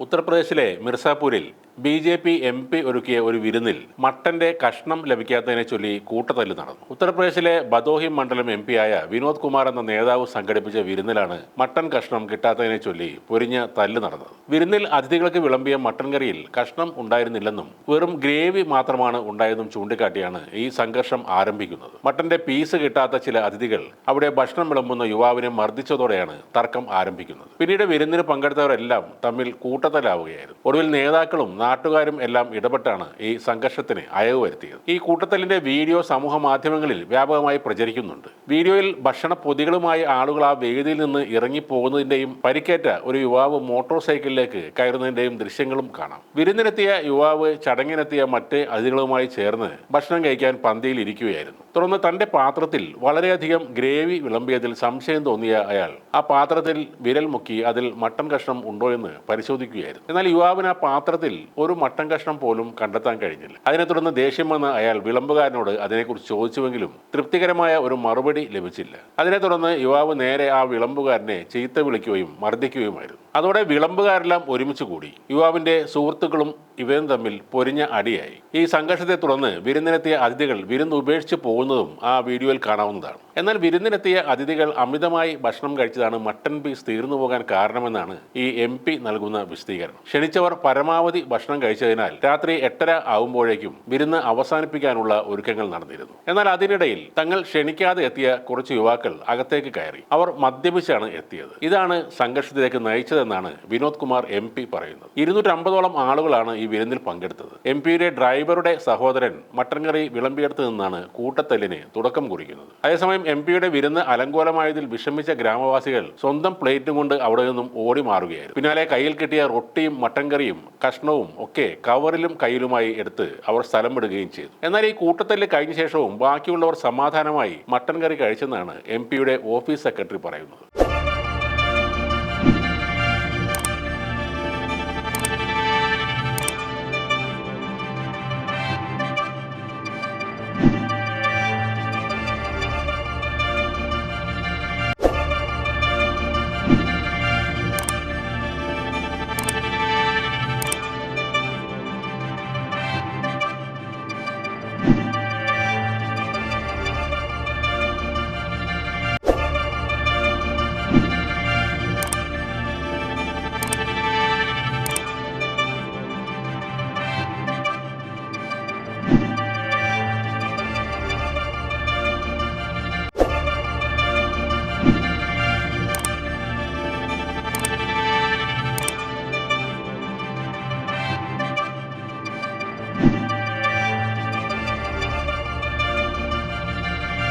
ഉത്തർപ്രദേശിലെ മിർസാപൂരിൽ B J P M P ഒരുക്കിയ ഒരു വിരുന്നിൽ മട്ടന്റെ കഷ്ണം ലഭിക്കാത്തതിനെ ചൊല്ലി കൂട്ടത്തല്ല് നടന്നു. ഉത്തർപ്രദേശിലെ ബദോഹി മണ്ഡലം എം ആയ വിനോദ് കുമാർ എന്ന നേതാവ് സംഘടിപ്പിച്ച വിരുന്നിലാണ് മട്ടൻ കഷ്ണം കിട്ടാത്തതിനെ ചൊല്ലി പൊരിഞ്ഞ തല്ല് നടന്നത്. വിരുന്നിൽ അതിഥികൾക്ക് വിളമ്പിയ മട്ടൻ കറിയിൽ കഷ്ണം ഉണ്ടായിരുന്നില്ലെന്നും വെറും ഗ്രേവി മാത്രമാണ് ഉണ്ടായതെന്നും ചൂണ്ടിക്കാട്ടിയാണ് ഈ സംഘർഷം ആരംഭിക്കുന്നത്. മട്ടന്റെ പീസ് കിട്ടാത്ത ചില അതിഥികൾ അവിടെ ഭക്ഷണം വിളമ്പുന്ന യുവാവിനെ മർദ്ദിച്ചതോടെയാണ് തർക്കം ആരംഭിക്കുന്നത്. പിന്നീട് വിരുന്നിന് പങ്കെടുത്തവരെല്ലാം തമ്മിൽ കൂട്ടത്തലാവുകയായിരുന്നു ഒടുവിൽ നേതാക്കളും നാട്ടുകാരും എല്ലാം ഇടപെട്ടാണ് ഈ സംഘർഷത്തിന് അയവ് വരുത്തിയത്. ഈ കൂട്ടത്തലിന്റെ വീഡിയോ സമൂഹ മാധ്യമങ്ങളിൽ വ്യാപകമായി പ്രചരിക്കുന്നുണ്ട്. വീഡിയോയിൽ ഭക്ഷണ പൊതികളുമായി ആളുകൾ ആ വേദിയിൽ നിന്ന് ഇറങ്ങിപ്പോകുന്നതിന്റെയും പരിക്കേറ്റ ഒരു യുവാവ് മോട്ടോർ സൈക്കിളിലേക്ക് കയറുന്നതിന്റെയും ദൃശ്യങ്ങളും കാണാം. വിരുന്നിനെത്തിയ യുവാവ് ചടങ്ങിനെത്തിയ മറ്റ് അതിഥികളുമായി ചേർന്ന് ഭക്ഷണം കഴിക്കാൻ പന്തിയിൽ ഇരിക്കുകയായിരുന്നു. തുടർന്ന് തന്റെ പാത്രത്തിൽ വളരെയധികം ഗ്രേവി വിളമ്പിയതിൽ സംശയം തോന്നിയ അയാൾ ആ പാത്രത്തിൽ വിരൽ മുക്കി അതിൽ മട്ടൻ കഷ്ണം ഉണ്ടോ എന്ന് പരിശോധിക്കുകയായിരുന്നു. എന്നാൽ യുവാവിന് ആ പാത്രത്തിൽ ഒരു മട്ടൻ കഷ്ണം പോലും കണ്ടെത്താൻ കഴിഞ്ഞില്ല. അതിനെ തുടർന്ന് ദേഷ്യം വന്ന അയാൾ വിളമ്പുകാരനോട് അതിനെക്കുറിച്ച് ചോദിച്ചുവെങ്കിലും തൃപ്തികരമായ ഒരു മറുപടി ലഭിച്ചില്ല. അതിനെ തുടർന്ന് യുവാവ് നേരെ ആ വിളമ്പുകാരനെ ചീത്ത വിളിക്കുകയും മർദ്ദിക്കുകയുമായിരുന്നു. അതോടെ വിളമ്പുകാരെല്ലാം ഒരുമിച്ച് കൂടി. യുവാവിന്റെ സുഹൃത്തുക്കളും ഇവരും തമ്മിൽ പൊരിഞ്ഞ അടിയായി. ഈ സംഘർഷത്തെ തുടർന്ന് വിരുന്നിനെത്തിയ അതിഥികൾ വിരുന്ന് ഉപേക്ഷിച്ച് പോകുന്നതും ആ വീഡിയോയിൽ കാണാവുന്നതാണ്. എന്നാൽ വിരുന്നിനെത്തിയ അതിഥികൾ അമിതമായി ഭക്ഷണം കഴിച്ചതാണ് മട്ടൻ പീസ് തീർന്നു പോകാൻ കാരണമെന്നാണ് ഈ എം നൽകുന്ന വിശദീകരണം. ക്ഷണിച്ചവർ പരമാവധി ഭക്ഷണം കഴിച്ചതിനാൽ രാത്രി എട്ടര ആവുമ്പോഴേക്കും വിരുന്ന് അവസാനിപ്പിക്കാനുള്ള ഒരുക്കങ്ങൾ നടന്നിരുന്നു. എന്നാൽ അതിനിടയിൽ തങ്ങൾ ക്ഷണിക്കാതെ എത്തിയ കുറച്ച് യുവാക്കൾ അകത്തേക്ക് കയറി. അവർ മദ്യപിച്ചാണ് എത്തിയത്. ഇതാണ് സംഘർഷത്തിലേക്ക് നയിച്ചതെന്നാണ് വിനോദ് കുമാർ എം പി പറയുന്നത്. ഇരുന്നൂറ്റമ്പതോളം ആളുകളാണ് ഈ വിരുന്നിൽ പങ്കെടുത്തത്. എം പിയുടെ ഡ്രൈവറുടെ സഹോദരൻ മട്ടൻകറി വിളമ്പിയെടുത്ത് നിന്നാണ് കൂട്ടത്തല്ലിന് തുടക്കം കുറിക്കുന്നത്. അതേസമയം എം പിയുടെ വിരുന്ന് അലങ്കോലമായതിൽ വിഷമിച്ച ഗ്രാമവാസികൾ സ്വന്തം പ്ലേറ്റും കൊണ്ട് അവിടെ നിന്നും ഓടി മാറുകയായിരുന്നു. പിന്നാലെ കയ്യിൽ കിട്ടിയ റൊട്ടിയും മട്ടൻകറിയും കഷ്ണവും ഒക്കെ കവറിലും കയ്യിലുമായി എടുത്ത് അവർ സ്ഥലം വിടുകയും ചെയ്തു. എന്നാൽ ഈ കൂട്ടത്തല്ല് കഴിഞ്ഞ ശേഷവും ബാക്കിയുള്ളവർ സമാധാനമായി മട്ടൻ കറി കഴിച്ചെന്നാണ് എം പിയുടെ ഓഫീസ് സെക്രട്ടറി പറയുന്നത്.